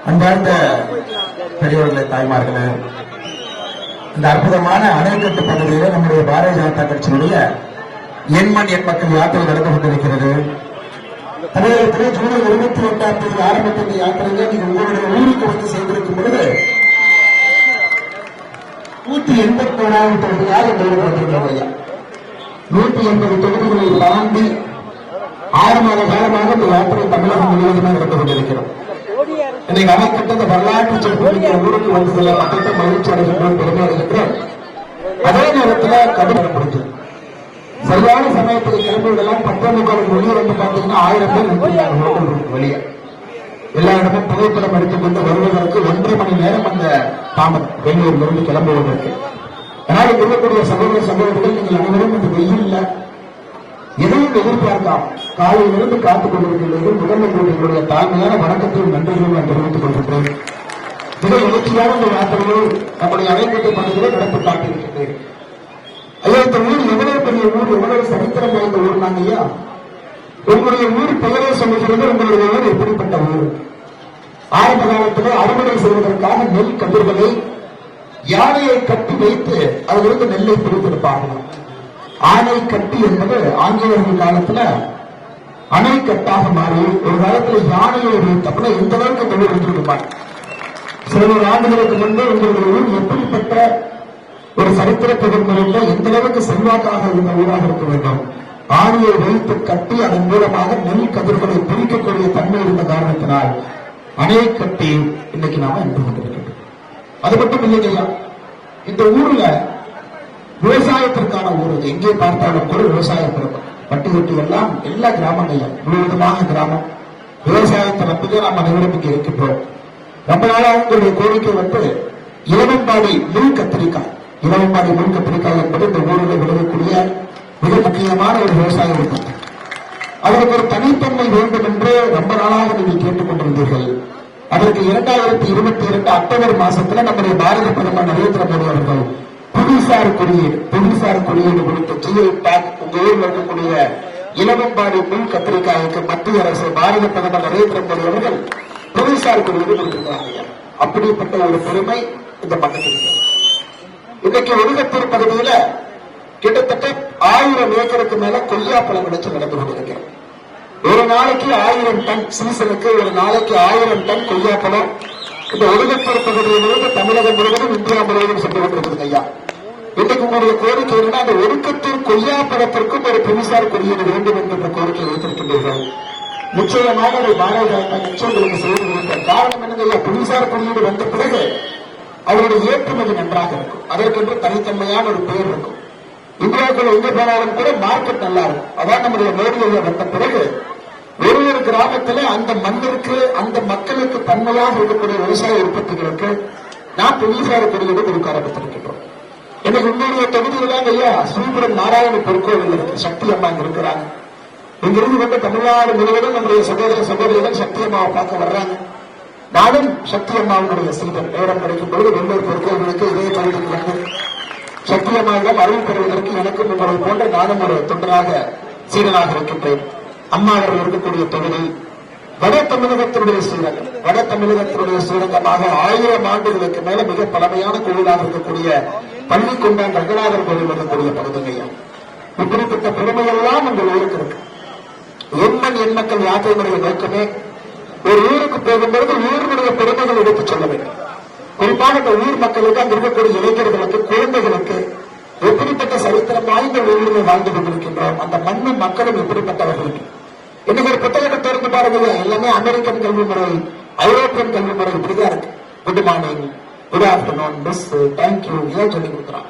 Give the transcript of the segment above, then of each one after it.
அன்பார்ந்த பெரியவர்களே தாய்மார்களே இந்த அற்புதமான அணைக்கட்டு பகுதியில நம்முடைய பாரதிய ஜனதா கட்சியினுடைய எண்மண் எண் மக்கள் யாத்திரை நடந்து கொண்டிருக்கிறது தமிழகத்திலே ஜூலை இருபத்தி எட்டாம் தேதி ஆரம்பித்த யாத்திரையை யாத்திரையில நீங்க உங்களுடைய ஊருக்கு வந்து சேர்ந்திருக்கும் பொழுது நூத்தி எண்பத்தி ஏழாவது தொகுதியாக நிறைவேற்றிருக்கிறோம் நூத்தி எண்பது தொகுதிகளை தாண்டி ஆறு மாத காலமாக இந்த யாத்திரை தமிழகம் முழுவதுமே நடந்து கொண்டிருக்கிறோம் இன்னைக்கு அமைக்கப்பட்ட வரலாற்று சிறப்புமிக்க ஊருக்கு வந்து சில மக்கள்கிட்ட மகிழ்ச்சி அடைகின்றோம் பெருமை அடைகின்றோம் அதே நேரத்தில் கடுமைப்படுத்து சரியான சமயத்தில் கிளம்புவதெல்லாம் பத்தொன்பது வெளியே வந்து பார்த்தீங்கன்னா ஆயிரம் பேர் நிற்கிறாங்க வெளியே எல்லா இடமும் புகைப்படம் எடுத்துக்கொண்டு வருவதற்கு ஒன்றரை மணி நேரம் அந்த தாமதம். பெங்களூர்ல இருந்து கிளம்புவதற்கு. ஆனால் இருக்கக்கூடிய சகோதர சகோதரிகள் நீங்கள் அனைவரும் இந்த வெயில்ல எதையும் எதிர்பார்க்காம காலையிலிருந்து காத்துக் கொண்டிருக்கிறது முதலமைச்சர்களுடைய தாழ்மையான வணக்கத்தையும் நன்றிகளும் நான் தெரிவித்துக் கொள்கின்றேன். மிக எழுச்சியான இந்த யாத்திரையை நம்முடைய அணைக்கட்டு பணிகளை நடத்தி காட்டியிருக்கின்றேன். ஐயா இந்த ஊர் எவ்வளவு பெரிய ஊர் எவ்வளவு சரித்திரம் வாய்ந்த ஊர் நாங்க ஐயா? உங்களுடைய ஊர் பெயரை சொல்லுகிறது உங்களுடைய ஊர் எப்படிப்பட்ட ஊர்? ஆரம்ப காலத்தில் அறுவடை செய்வதற்காக நெல் கதிர்களை யானையை கட்டி வைத்து அதிலிருந்து நெல்லை பிரித்திருப்பார்கள் ஆணை கட்டி என்பது ஆங்கிலேயர்கள் காலத்துல அணைக்கட்டாக மாறி ஒரு காலத்துல யானையை வைத்தப்பட எந்த அளவுக்கு தொழில் இருந்திருப்பாங்க சில ஒரு ஆண்டுகளுக்கு முன்பு உங்களுடைய ஊர் எப்படிப்பட்ட ஒரு சரித்திர பெருமுறையில் எந்த அளவுக்கு செல்வாக்காக இருந்த ஊராக இருக்க வேண்டும்? ஆணியை வைத்து கட்டி அதன் மூலமாக நெல் கதிர்களை பிரிக்கக்கூடிய தன்மை இருந்த காரணத்தினால் அணையை கட்டி இன்னைக்கு நாம இருந்து கொண்டிருக்கின்றோம். அது மட்டும் இல்லைங்கய்யா இந்த ஊர்ல விவசாயத்திற்கான ஊர். எங்கே பார்த்தாலும் கூட விவசாய பிறப்பு வட்டி எல்லாம் எல்லா கிராமங்களையும் முழுவதுமாக கிராமம். விவசாயத்தை நம்பிதான் நாம் அனைவருக்கு இருக்கின்றோம். ரொம்ப நாளா உங்களுடைய கோரிக்கை வந்து இரவம்பாடி முள் கத்திரிக்காய். இரவம்பாடி முள் கத்திரிக்காய் என்பது இந்த ஊரில் விளையக்கூடிய மிக முக்கியமான ஒரு விவசாய உற்பத்தி. அதற்கு ஒரு தனித்தன்மை வேண்டும் என்று ரொம்ப நாளாக நீங்கள் கேட்டுக் கொண்டிருந்தீர்கள் அதற்கு இரண்டாயிரத்தி இருபத்தி இரண்டு அக்டோபர் மாசத்துல நம்முடைய பாரத பிரதமர் நரேந்திர மோடி அவர்கள் புவிசார் குறியீடு புவிசார் குறியீடு குறித்து ஜிஐ டேக் உங்க ஊர்ல இருக்கக்கூடிய இளவம்பாடி மின் கத்திரிக்காய்க்கு மத்திய அரசு பாரத பிரதமர் நரேந்திர மோடி அவர்கள் புவிசார் குறியீடு கொடுத்திருக்கிறாங்க அப்படிப்பட்ட ஒரு பெருமை இந்த மட்டத்தில் இன்னைக்கு ஒழுங்கத்தூர் பகுதியில கிட்டத்தட்ட ஆயிரம் ஏக்கருக்கு மேல கொய்யாப்பழம் விளைச்சல் நடந்து கொண்டிருக்கிறது ஒரு நாளைக்கு ஆயிரம் டன் சீசனுக்கு ஒரு நாளைக்கு ஆயிரம் டன் கொய்யாப்பழம் இந்த ஒழுங்கத்தூர் பகுதியிலிருந்து தமிழகம் முழுவதும் இந்தியா முழுவதும் சென்று கொண்டிருக்கிறது ஐயா. இன்னைக்கு உங்களுடைய கோரிக்கை இருந்தால் அந்த ஒடுக்கத்தின் கொய்யா படத்திற்கும் ஒரு புவிசார் குறியீடு வேண்டும் என்கின்ற கோரிக்கை வைத்திருக்கின்றீர்கள். நிச்சயமாக ஒரு பாரதிய ஜனதா கட்சி உங்களுக்கு செய்து கொடுத்தார் காரணம் என்னங்க புவிசார் குறியீடு வந்த பிறகு அவருடைய ஏற்றுமதி நன்றாக இருக்கும். அதற்கென்று தனித்தன்மையான ஒரு பெயர் இருக்கும். இந்தியாவுக்குள்ள எங்க போனாலும் கூட மார்க்கெட் நல்லா இருக்கும். அதான் நம்முடைய மோடி வந்த பிறகு ஒரு ஒரு கிராமத்துல அந்த மண்ணிற்கு அந்த மக்களுக்கு தன்மையாக இருக்கக்கூடிய விவசாய உற்பத்திகளுக்கு நாம் புவிசார குறியீடு கொடுக்க ஆரம்பித்திருக்கின்றோம். எனக்கு உங்களுடைய தொகுதியிலாம் ஐயா ஸ்ரீபுரம் நாராயண பொற்கோவில் இருக்கு. சக்தி அம்மா இங்க இருக்கிறாங்க. இங்கிருந்து வந்து தமிழ்நாடு முழுவதும் நம்முடைய சகோதர சகோதரிகள் சக்தி அம்மாவை பார்க்க வர்றாங்க. நானும் சக்தி அம்மாவுடைய சீதன் நேரம் கிடைக்கும் பொழுது வெள்ளூர் பொற்கோவிலுக்கு இதே பகுதிக்கு வந்து சக்தி அம்மாவிடம் அறிவு பெறுவதற்கு எனக்கும் உங்களை போன்ற நானும் ஒரு தொண்டராக சீடனாக இருக்கின்றேன். அம்மா அவர்கள் இருக்கக்கூடிய தொகுதி வட தமிழகத்தினுடைய ஸ்ரீரங்கம் வட தமிழகத்தினுடைய ஸ்ரீரங்கமாக ஆயிரம் ஆண்டுகளுக்கு மேல மிக பழமையான கோவிலாக இருக்கக்கூடிய பள்ளி கொண்டான் ரங்கநாதர் கோவில் இருக்கக்கூடிய பகுதிங்கய்யா இப்படிப்பட்ட பெருமையெல்லாம் உங்கள் ஊருக்கு இருக்கு. எண்மண் எண்மக்கள் மக்கள் நோக்கமே ஒரு ஊருக்கு போகும்போது ஊரினுடைய பெருமைகள் எடுத்துச் சொல்ல வேண்டும். குறிப்பாக இந்த ஊர் மக்களுக்கு அங்க இருக்கக்கூடிய இளைஞர்களுக்கு குழந்தைகளுக்கு எப்படிப்பட்ட சரித்திரம் வாய்ந்த ஊரில் வாழ்ந்து கொண்டிருக்கின்றோம் அந்த மண்ணும் மக்களும் எப்படிப்பட்டவர்களுக்கு இன்னைக்கு ஒரு புத்தகத்தை திறந்து பாருங்க. எல்லாமே அமெரிக்கன் கல்வி முறை ஐரோப்பியன் கல்வி முறை இப்படிதான் இருக்கு. Good morning good afternoon miss thank you இதான் சொல்லி கொடுக்குறான்.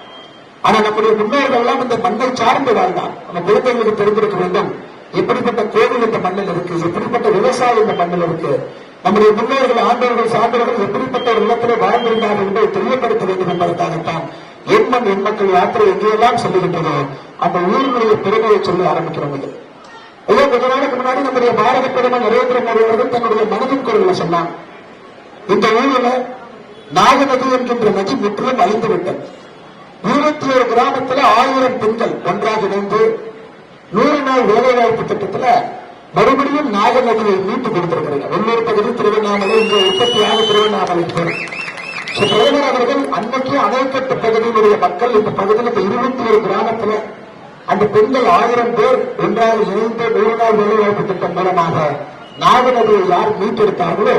ஆனா நம்முடைய முன்னோர்கள் எல்லாம் இந்த மண்ணை சார்ந்து வாழ்ந்தான் நம்ம குழந்தைகளுக்கு தெரிந்திருக்க வேண்டும். எப்படிப்பட்ட கோவில் இந்த மண்ணில் இருக்கு? எப்படிப்பட்ட விவசாயம் இந்த மண்ணில் இருக்கு? நம்முடைய முன்னோர்கள் ஆண்டவர்கள் சார்ந்தவர்கள் எப்படிப்பட்ட ஒரு இடத்துல வாழ்ந்திருந்தார்கள் என்பதை தெரியப்படுத்த வேண்டும் என்பதற்காகத்தான் எண்மண் எண்மக்கள் யாத்திரை எங்கேயெல்லாம் சொல்லுகின்றதோ அந்த ஊரினுடைய பெருமையை சொல்லி ஆரம்பிக்கிறோம் இது ஏதோ கொஞ்ச நாளுக்கு முன்னாடி நம்முடைய பாரத பிரதமர் நரேந்திர மோடி அவர்கள் தன்னுடைய மனதின் குரலில் சொன்னாங்க இந்த ஊரில் நாகநதி என்கின்ற நதி முற்றிலும் அழிந்துவிட்டது இருபத்தி ஒரு கிராமத்துல ஆயிரம் பெண்கள் ஒன்றாக இணைந்து நூறு நாள் வேலைவாய்ப்பு திட்டத்தில் மறுபடியும் நாகநதியை மீட்டு கொடுத்திருக்கிறீங்க வெள்ளூர் பகுதி திருவண்ணாமலை இங்கே உற்பத்தியாக திருவண்ணாமலை போய் பிரதமர் அவர்கள் அன்னைக்கு அணைக்கட்டு பகுதியினுடைய மக்கள் இந்த பகுதியில் இருபத்தி ஒரு கிராமத்துல அந்த பெண்கள் ஆயிரம் பேர் ஒன்றாக இணைந்த நூறு நாள் வேலைவாய்ப்பு திட்டம் மூலமாக நாகநதியை யார் மீட்டெடுத்தார்களோ?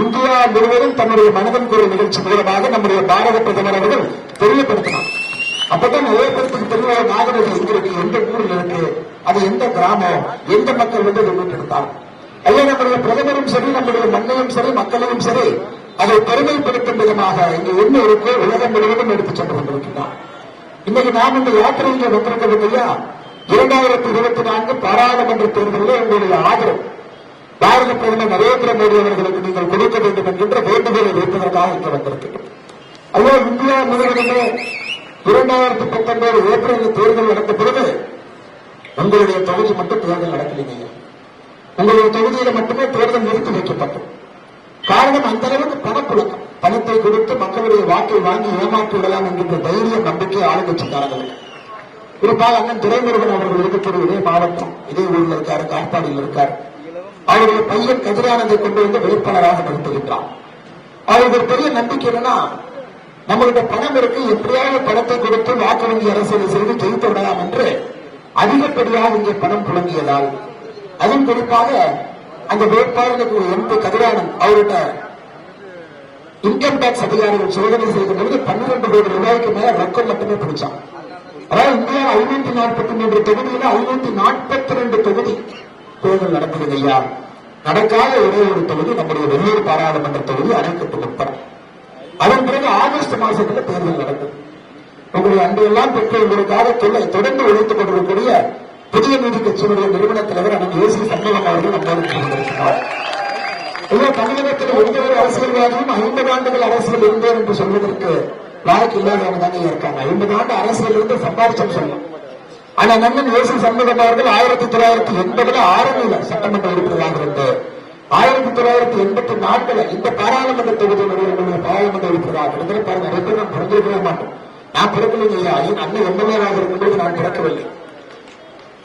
இந்தியா முழுவதும் தன்னுடைய மனதன் குரல் நிகழ்ச்சி மூலமாக நம்முடைய பாரத பிரதமர் அவர்கள் தெரியப்படுத்தினார். அப்பதான் நிறைய பேருக்கு நாகநதி எங்க இருக்கு? எந்த ஊரில் இருக்கு? அது எந்த கிராமம்? எந்த மக்கள் வந்து அதை மீட்டெடுத்தார் ஐயா நம்முடைய பிரதமரும் சரி நம்முடைய மண்ணையும் சரி மக்களையும் சரி அதை பெருமைப்படுத்தும் விதமாக இங்கு என்ன இருக்கோ உலகம் முழுவதும் எடுத்துச் சென்று கொண்டிருக்கிறார். இன்னைக்கு நாம் இந்த யாத்திரையில் வந்திருக்கிறது இல்லையா? இரண்டாயிரத்தி இருபத்தி நான்கு பாராளுமன்ற தேர்தலில் உங்களுடைய ஆதரவு. பாரத பிரதமர் நரேந்திர மோடி அவர்களுக்கு நீங்கள் கொடுக்க வேண்டும் என்கின்ற வேண்டுகோளை வைப்பதற்காக இங்கு வந்திருக்கிறோம். இந்தியா முதலிடமே இரண்டாயிரத்தி பத்தொன்பது ஏப்ரலில் தேர்தல் நடந்த பிறகு உங்களுடைய தொகுதி மட்டும் தேர்தல் நடக்கலைங்க உங்களுடைய தொகுதியில மட்டுமே தேர்தல் நிறுத்தி வைக்கப்பட்டது காரணம் அந்த அளவுக்கு பணப்புழக்கம். பணத்தை கொடுத்து மக்களுடைய வாக்கை வாங்கி ஏமாற்றி விடலாம் என்கின்ற தைரிய நம்பிக்கை ஆளுங்கட்சிக்காரர்கள். குறிப்பாக அண்ணன் துரைமுருகன் அவர்கள் இருக்கக்கூடிய இதே மாவட்டம் இதே ஊரில் இருக்காரு காட்பாடியில் இருக்கார். அவருடைய பையன் கதிரானந்தை கொண்டு வந்து வேட்பாளராக நிறுத்துகின்றார் அவருக்கு பெரிய நம்பிக்கை என்னன்னா நம்மளுடைய பணம் இருக்கு எப்படியாவது பணத்தை கொடுத்து வாக்கு வங்கி அரசியல் செய்து ஜெயித்து விடலாம் என்று அதிகப்படியாக இங்கே பணம் புழங்கியதால் அதுவும் குறிப்பாக அந்த வேட்பாளருக்கு ஒரு எம்பி கதிரானந்த் அவர்கிட்ட இன்கம் டாக்ஸ் அதிகாரிகள் சோதனை செய்த பொழுது பன்னிரண்டு கோடி ரூபாய்க்கு மேல ரொக்கம் மட்டுமே பிடிச்சான். அதாவது இந்தியா ஐநூத்தி நாற்பத்தி மூன்று தொகுதியில ஐநூத்தி நாற்பத்தி ரெண்டு தொகுதி தேர்தல் நடக்குது ஐயா. நடக்காத ஒரே ஒரு தொகுதி நம்முடைய வெள்ளூர் பாராளுமன்ற தொகுதி அணைக்கட்டு உட்பட. அதன் பிறகு ஆகஸ்ட் மாசத்துல தேர்தல் நடக்குது. உங்களுடைய அன்பெல்லாம் பெற்று உங்களுக்காக தொலை தொடர்ந்து உழைத்துக் கொண்டிருக்கக்கூடிய புதிய நீதி கட்சியினுடைய நிறுவன தலைவர் அண்ணன் ஏசி சண்முகம் அவர்கள் நம்மோடு ஐயா தமிழகத்தில் எந்த அரசியல்வாதியும் ஐம்பது ஆண்டுகள் அரசியல் இருந்தேன் என்று சொல்வதற்கு வாய்ப்பு இல்லாதவங்க தானே இருக்காங்க. ஐம்பது ஆண்டு அரசியல் இருந்து சம்பாதிச்சோம் சொல்லலாம். ஆனா நன்னன் இயேசு சண்முகம் அவர்கள் ஆயிரத்தி தொள்ளாயிரத்தி எண்பதுல ஆரம்பியில சட்டமன்ற உறுப்பினராக இருந்து ஆயிரத்தி தொள்ளாயிரத்தி எண்பத்தி நான்குல இந்த பாராளுமன்ற தொகுதியினுடைய பாராளுமன்ற உறுப்பினராக இருந்தது பாருங்க நிறைய பேர் நான் பிறந்திருக்கவே மாட்டோம் நான் பிறக்கவில்லை ஐயா. ஐயன் அண்ணன் எம்எல்ஏராக இருக்கும்போது நான் பிறக்கவில்லை.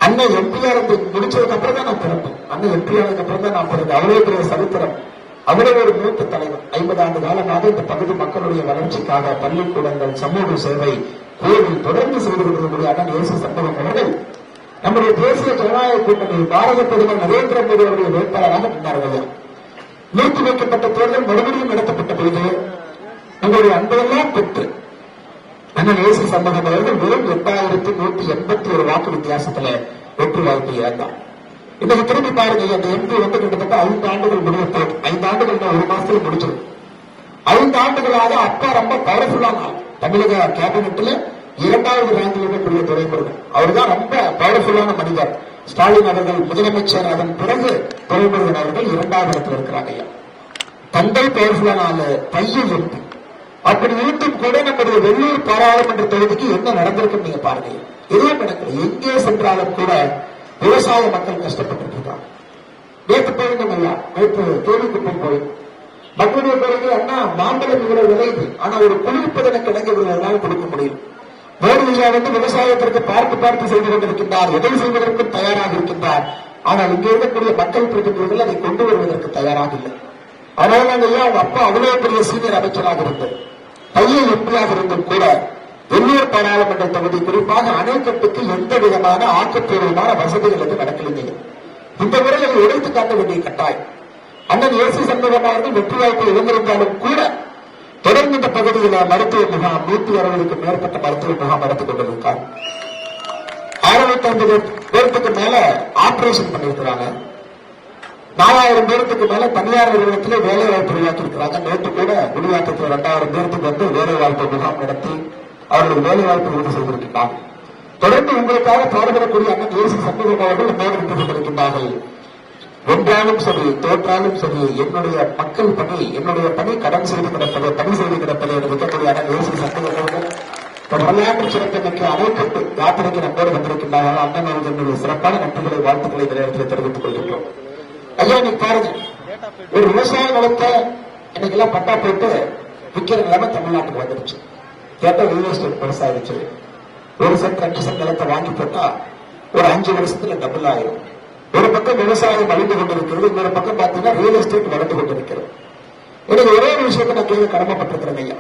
அண்ணன் எம்பிஆர் முடிச்சதுக்கு அப்புறம் தான் நான் பிறந்தேன். அண்ணன் எம்பி ஆனதுக்கு அப்புறம் தான் நான் பிறந்தேன். அவ்வளவு பெரிய சரித்திரம். அவ்வளவு ஒரு மூத்த தலைவர். ஐம்பது ஆண்டு காலமாக இந்த பகுதி மக்களுடைய வளர்ச்சிக்காக பள்ளிக்கூடங்கள் சமூக சேவை கோவில் தொடர்ந்து செய்து கொண்டிருக்கக்கூடிய அண்ணன் இயேசு சம்பவம் அவர்கள். நம்முடைய தேசிய ஜனநாயக கூட்டணி பாரத பிரதமர் நரேந்திர மோடி அவருடைய வேட்பாளராக நின்றார்கள் நிறுத்தி வைக்கப்பட்ட தேர்தல் மறுபடியும் நடத்தப்பட்ட பொழுது உங்களுடைய அன்பெல்லாம் பெற்று அண்ணன் இயேசு சம்பவம் அவர்கள் வெறும் எட்டாயிரத்தி நூத்தி எண்பத்தி ஒரு வாக்கு வித்தியாசத்துல வெற்றி வாய்ப்பு இழந்தார் இன்னைக்கு திரும்பி பாருங்க அந்த எம்பி வந்து கிட்டத்தட்ட ஐந்து ஆண்டுகள் முடிய ஐந்து ஆண்டுகள் ஒரு மாசத்துல முடிச்சிடும். ஐந்து ஆண்டுகளாக அப்பா ரொம்ப பவர்ஃபுல்லான தமிழக கேபினெட்ல இரண்டாவது ரேங்கில் இருக்கக்கூடிய துறைமுருகன் அவர்தான் ரொம்ப பவர்ஃபுல்லான மனிதர். ஸ்டாலின் அவர்கள் முதலமைச்சர் அதன் பிறகு துறைமுருகன் அவர்கள் இரண்டாவது இடத்துல இருக்கிறாங்க ஐயா. தந்தை பவர்ஃபுல்லான ஆளு பையன் எம்பி அப்படி இருந்தும் கூட நம்முடைய வெள்ளூர் பாராளுமன்ற தொகுதிக்கு என்ன நடந்திருக்குன்னு நீங்க பாருங்க. எதுவும் நடக்கல எங்கே சென்றாலும் கூட விவசாய மக்கள் கஷ்டப்பட்டு இருக்காங்க நேற்று போயிருந்தோம் ஐயா நேற்று கேள்விக்குப்பம் போய் மக்களுடைய பிறகு அண்ணா மாம்பழம் இவ்வளவு விளையுது ஆனா ஒரு குளிர்ப்பதனை கிடங்கு இவர்களால் கொடுக்க முடியும் மோடி ஐயா வந்து விவசாயத்திற்கு பார்த்து பார்த்து செய்து கொண்டிருக்கின்றார் உதவி செய்வதற்கும் தயாராக இருக்கின்றார். ஆனால் இங்கே இருக்கக்கூடிய மக்கள் பிரதிநிதிகள் அதை கொண்டு வருவதற்கு தயாராக இல்லை. அதனால ஐயா அவங்க அப்பா அவ்வளவு பெரிய சீனியர் அமைச்சராக இருந்தது பையன் எம்பியாக இருந்தும் கூட வெள்ளூர் பாராளுமன்ற தொகுதி குறிப்பாக அணைக்கட்டுக்கு எந்த விதமான ஆக்கப்பூர்வமான வசதிகள் எதுவும் நடக்கலைங்க இந்த முறையில் உடைத்து காட்ட வேண்டிய கட்டாயம். அண்ணன் இயேசு சண்முகம் அவர்கள் வெற்றி வாய்ப்பு இழந்திருந்தாலும் கூட தொடர்ந்து இந்த பகுதியில் மருத்துவ முகாம் நூத்தி அறுபதுக்கு மேற்பட்ட மருத்துவ முகாம் நடத்திக் கொண்டிருக்கார் அறுபத்தி ஐம்பது பேருக்கு மேல ஆபரேஷன் பண்ணியிருக்கிறாங்க. நாலாயிரம் பேருக்கு மேல தனியார் நிறுவனத்திலே வேலை வாய்ப்பு உருவாக்கியிருக்கிறாங்க. நேற்று கூட குடியாத்தத்தில் இரண்டாயிரம் பேருக்கு வந்து வேலை வாய்ப்பு முகாம் நடத்தி அவர்களுக்கு வேலை வாய்ப்பு உறுதி செய்திருக்கிறார்கள் தொடர்ந்து உங்களுக்காக பாடுபடக்கூடிய அண்ணன் தேசிய சண்முகம் அவர்கள் நம்மோடு கொண்டிருக்கின்றார்கள் வென்றாலும் சரி தோற்றாலும் சரி என்னுடைய மக்கள் பணி என்னுடைய பணி கடன் செய்து கிடப்பது பணி செய்து கிடப்பது என்று இருக்கக்கூடிய அண்ணன் தேசிய சண்முகம் அவர்கள் ஒரு வரலாற்று சிறப்புமிக்க அணைக்கட்டு யாத்திரைக்கு நம்மோடு வந்திருக்கின்றார்கள். அண்ணன் அவர்களுடைய சிறப்பான நன்றிகளை வாழ்த்துக்களை இந்த நேரத்தில் தெரிவித்துக் கொள்கின்றோம். ஐயா நீ பாருங்க ஒரு விவசாய நிலத்தை இன்னைக்கு எல்லாம் பட்டா போட்டு விற்கிற நிலைமை தமிழ்நாட்டுக்கு வந்துருச்சு கேட்டா ரியல் எஸ்டேட் பெருசாயிருச்சு ஒரு சென்ட் ரெண்டு சென்ட் நிலத்தை வாங்கி போட்டா ஒரு அஞ்சு வருஷத்துல டபுள் ஆயிரும். ஒரு பக்கம் விவசாயம் வளர்ந்து கொண்டிருக்கிறது இன்னொரு பக்கம் பார்த்தீங்கன்னா ரியல் எஸ்டேட் வளர்ந்து கொண்டிருக்கிறது. எனக்கு ஒரே ஒரு விஷயத்தை நான் கேட்க கடமைப்பட்டிருக்கிறேன் ஐயா.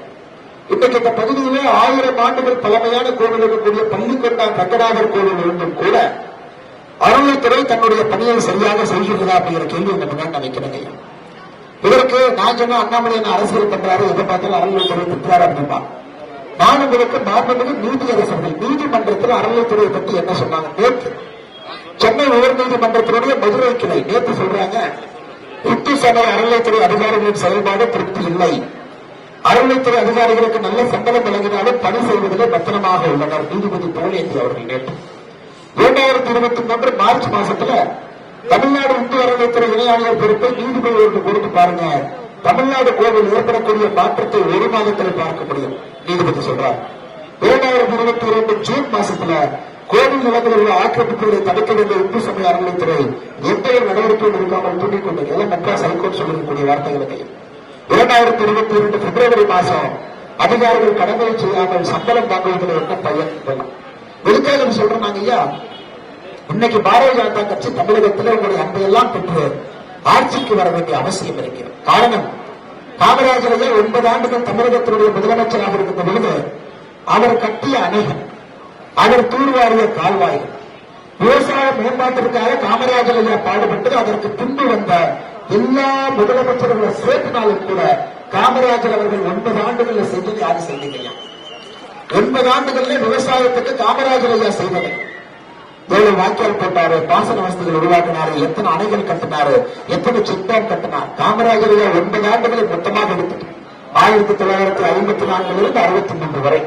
இன்னைக்கு இந்த பகுதியிலே ஆயிரம் ஆண்டுகள் பழமையான கோவில் இருக்கக்கூடிய பள்ளிக்கொண்டான் ரங்கநாதர் கோவில் இருந்தும் கூட அறநிலைத்துறை தன்னுடைய பணியை சரியாக செய்கிறதா அப்படிங்கிற கேள்வி இந்த முன்னாடி நான் வைக்கிறேன் ஐயா. இதற்கு நான் சொன்ன அண்ணாமலை அரசியல் பண்றாரு எதை பார்த்தாலும் அறநிலைத்துறை திட்டாரு அப்படின்பா நான் உங்களுக்கு மாண்புமிகு நீதியரசர்கள் நீதிமன்றத்தில் அறநிலைத்துறையை பற்றி என்ன சொன்னாங்க? நேற்று சென்னை உயர் நீதிமன்றத்தினுடைய மதுரை கிளை நேற்று சொல்றாங்க இந்து சபை அறநிலைத்துறை அதிகாரிகளின் செயல்பாடு திருப்தி இல்லை. அறநிலைத்துறை அதிகாரிகளுக்கு நல்ல சம்பளம் வழங்கினாலும் பணி செய்வதிலே பத்திரமாக உள்ளனர். நீதிபதி புகழேந்தி அவர்கள் நேற்று. இரண்டாயிரத்தி இருபத்தி மூன்று மார்ச் மாசத்துல தமிழ்நாடு இந்து அறநிலைத்துறை இணை ஆணையர் பொறுப்பை நீதிபதிகளுக்கு கொடுத்து பாருங்க. தமிழ்நாடு கோவில் ஏற்படக்கூடிய மாற்றத்தை ஒரு மாதத்தில் பார்க்க முடியும் நீதிபதி சொல்றார். இரண்டாயிரத்தி இருபத்தி இரண்டு ஜூன் மாசத்துல கோவில் நிலங்களில் உள்ள ஆக்கிரமிப்புகளை தடுக்க வேண்டிய இந்து சமய அறநிலைத்துறை எந்த ஒரு நடவடிக்கையும் இருக்காமல் தூண்டிக் கொண்டது எல்லாம் மெட்ராஸ் ஹைகோர்ட் சொல்லக்கூடிய வார்த்தைகளையும் இரண்டாயிரத்தி இருபத்தி இரண்டு பிப்ரவரி மாசம் அதிகாரிகள் கடமையை செய்யாமல் சம்பளம் வாங்குவதில் என்ன பயன் இதெல்லாம் சொல்றாங்க சொல்றோம் நாங்க ஐயா இன்னைக்கு பாரதிய ஜனதா கட்சி தமிழகத்தில் உங்களுடைய அன்பையெல்லாம் பெற்று ஆட்சிக்கு வர வேண்டிய அவசியம் இருக்கிறது. காரணம் காமராஜரையே ஒன்பது ஆண்டுகள் தமிழகத்தினுடைய முதலமைச்சராக இருக்கின்ற பொழுது அவர் கட்டிய அணைகள் அவர் தூர்வாரிய கால்வாய்கள் விவசாய மேம்பாட்டிற்காக காமராஜர் ஐயா பாடுபட்டு அதற்கு பின்பு வந்த எல்லா முதலமைச்சர்களை சேர்த்தினாலும் கூட காமராஜர் அவர்கள் ஒன்பது ஆண்டுகளில் செஞ்சது யாரும் செய்தீங்க எண்பது ஆண்டுகள்ல விவசாயத்துக்கு காமராஜர் ஐயா செய்தது. எவ்வளவு வாய்க்கால் போட்டாரு பாசன வசதிகள் உருவாக்கினாரு எத்தனை அணைகள் கட்டினாரு எத்தனை சுத்தம் கட்டினார். காமராஜர் ஐயா ஒன்பது ஆண்டுகளை மொத்தமாக எடுத்துட்டு ஆயிரத்தி தொள்ளாயிரத்தி ஐம்பத்தி நான்கிலிருந்து அறுபத்தி மூன்று வரை.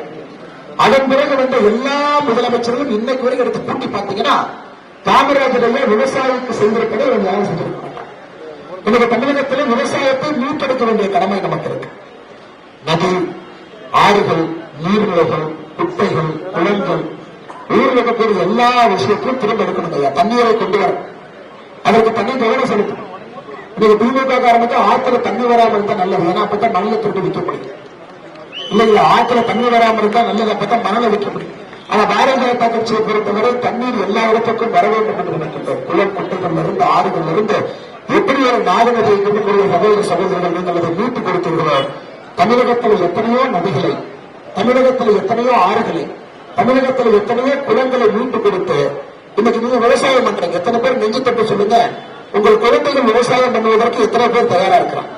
அதன் பிறகு வந்த எல்லா முதலமைச்சர்களும் இன்னைக்கு வரைக்கும் எடுத்து கூட்டி பார்த்தீங்கன்னா காமராஜர் ஐயா விவசாயிக்கு செய்திருப்பதை இவங்க யாரும் செஞ்சிருக்க இன்னைக்கு தமிழகத்தில் விவசாயத்தை மீட்டெடுக்க வேண்டிய கடமை நமக்கு இருக்கு. நதி ஆறுகள் நீர்நிலைகள் குட்டைகள் குளங்கள். நீர் இருக்கக்கூடிய எல்லா விஷயத்தையும் திரும்ப எடுக்கணும் ஐயா தண்ணீரை கொண்டு வர. அதற்கு தண்ணி தவிர செலுத்தணும். இன்னைக்கு திமுக காரணத்தை ஆத்துல தண்ணி வராமல் இருந்தா நல்லது. ஏன்னா அப்பதான் மணலை திருட்டு விற்க முடியும். இல்லைங்களா ஆற்றுல ஆத்துல தண்ணி வராமல் இருந்தா நல்லது. அப்பதான் மணலை விற்க முடியும். ஆனா பாரதிய ஜனதா கட்சியை பொறுத்தவரை தண்ணீர் எல்லா இடத்துக்கும் வர வேண்டும் என்று நினைக்கின்றோம். குளம் குட்டைகள்ல இருந்து ஆறுகள் இருந்து எப்படி ஒரு நாடு நதியை கொண்டு சகோதர சகோதரர்கள் நீங்கள் அதை மீட்டு தமிழகத்தில் எத்தனையோ நதிகளை தமிழகத்தில் எத்தனையோ ஆறுகளை தமிழகத்தில் எத்தனையோ குளங்களை மீண்டு கொடுத்து இன்னைக்கு நீங்க விவசாயம் பண்றீங்க. எத்தனை பேர் நெஞ்சு தட்டு சொல்லுங்க. உங்கள் குழந்தைகள் விவசாயம் பண்ணுவதற்கு எத்தனை பேர் தயாரா இருக்கிறாங்க?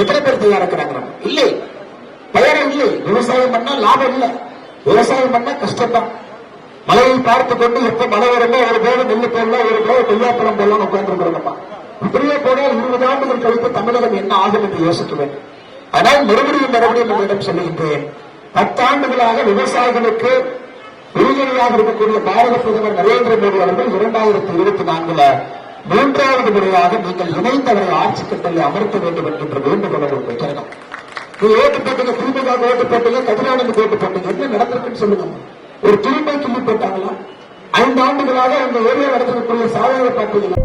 எத்தனை பேர் தயாரா இருக்கிறாங்க? இல்லை. தயாரா இல்லை. விவசாயம் பண்ணா லாபம் இல்லை. விவசாயம் பண்ணா கஷ்டம்தான். மழையை பார்த்து கொண்டு எப்ப மழை வருமோ ஒரு பேரு நெல்லு போடலாம் ஒரு பேர் கொய்யாப்பழம் போடலாம் உட்கார்ந்துருக்கிறோம்ப்பா இப்படியே போனால் இருபது ஆண்டுகள் கழித்து தமிழகம் என்ன ஆகும் என்று யோசிக்க வேண்டும். ஆனால் மறுபடியும் மறுபடியும் உங்களிடம் சொல்லுகின்றேன் பத்தாண்டுகளாக விவசாயிகளுக்கு உறுதுணையாக இருக்கக்கூடிய பாரத பிரதமர் நரேந்திர மோடி அவர்கள் இரண்டாயிரத்தி இருபத்தி நான்குல மூன்றாவது முறையாக நீங்கள் இணைந்தவரை ஆட்சி கட்டளை அமர்த்த வேண்டும் என்கின்ற வேண்டுகோளை வைக்கிறோம் நீ ஓட்டு போட்டீங்க திமுக ஓட்டு போட்டீங்க கதிரானந்து ஓட்டு போட்டீங்க என்ன நடந்திருக்குன்னு சொல்லுங்க. ஒரு துருப்பை கிள்ளி போட்டாங்களா? ஐந்து ஆண்டுகளாக அந்த ஏரியா நடந்திருக்கக்கூடிய சாதனை பார்த்தீங்கன்னா